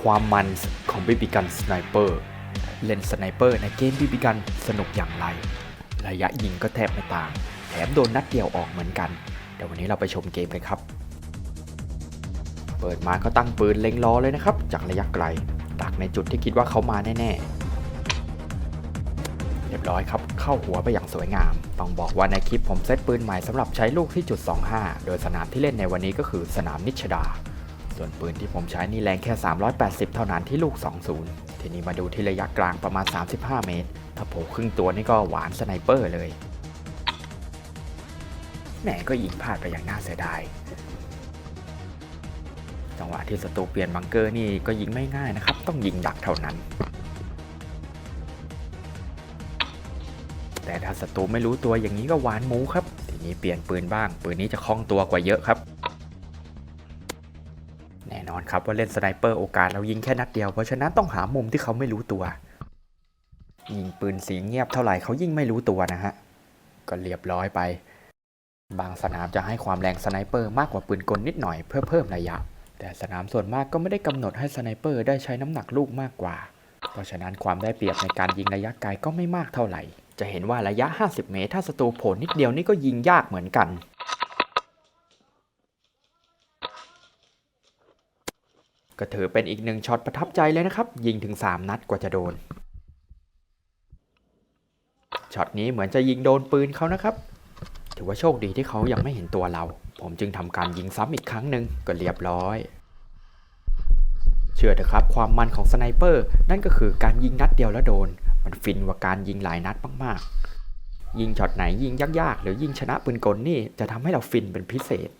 ความมันของบีบีกันสไนเปอร์เล่นสไนเปอร์ในเกมบีบีกันสนุกอย่างไร ระยะยิงก็แทบไม่ต่าง แถมโดนนัดเดียวออกเหมือนกัน เดี๋ยววันนี้เราไปชมเกมกันครับ เปิดมาก็ตั้งปืนเล็งล้อเลยนะครับ จากระยะไกลดักในจุดที่คิดว่าเขามาแน่ๆ เรียบร้อยครับ เข้าหัวไปอย่างสวยงาม ต้องบอกว่าในคลิปผมเซตปืนใหม่สำหรับใช้ลูกที่จุด 25 โดยสนามที่เล่นในวันนี้ก็คือสนามนิชดา ส่วนปืนที่ผมใช้นี่แรงแค่ 380 เท่านั้นที่ลูก 20 ทีนี้มาดูที่ระยะกลางประมาณ 35 เมตร ถ้าโผล่ครึ่งตัวนี่ก็หวานสไนเปอร์เลยแหมก็ยิงพลาดไปอย่างน่าเสียดาย จังหวะที่ศัตรูเปลี่ยนบังเกอร์นี่ก็ยิงไม่ง่ายนะครับ ต้องยิงดักเท่านั้น แต่ถ้าศัตรูไม่รู้ตัวอย่างนี้ก็หวานหมูครับ ทีนี้เปลี่ยนปืนบ้าง ปืนนี้จะคล่องตัวกว่าเยอะครับ ครับว่าเล่นสไนเปอร์โอกาสเรายิงแค่นัดเดียวเพราะฉะนั้นต้องหามุมที่เขาไม่รู้ตัว ยิงปืนสีเงียบเท่าไหร่เขายิ่งไม่รู้ตัวนะฮะก็เรียบร้อยไป บางสนามจะให้ความแรงสไนเปอร์มากกว่าปืนกลนิดหน่อยเพื่อเพิ่มระยะ แต่สนามส่วนมากก็ไม่ได้กำหนดให้สไนเปอร์ได้ใช้น้ำหนักลูกมากกว่า เพราะฉะนั้นความได้เปรียบในการยิงระยะไกลก็ไม่มากเท่าไหร่ จะเห็นว่าระยะ 50 เมตร ถ้าศัตรูโผล่นิดเดียวนี่ก็ยิงยากเหมือนกัน ก็ถือเป็นอีกหนึ่งช็อตประทับใจเลยนะครับ ยิงถึง 3 นัดกว่าจะโดนช็อตนี้เหมือนจะยิงโดนปืนเขานะครับ ถือว่าโชคดีที่เขายังไม่เห็นตัวเรา ผมจึงทำการยิงซ้ำอีกครั้งหนึ่งก็เรียบร้อย เชื่อเถอะครับ ความมันของสไนเปอร์นั่นก็คือการยิงนัดเดียวแล้วโดน มันฟินกว่าการยิงหลายนัดมากๆ ยิงช็อตไหนยิงยากๆ หรือยิงชนะปืนกลนี่จะทำให้เราฟินเป็นพิเศษ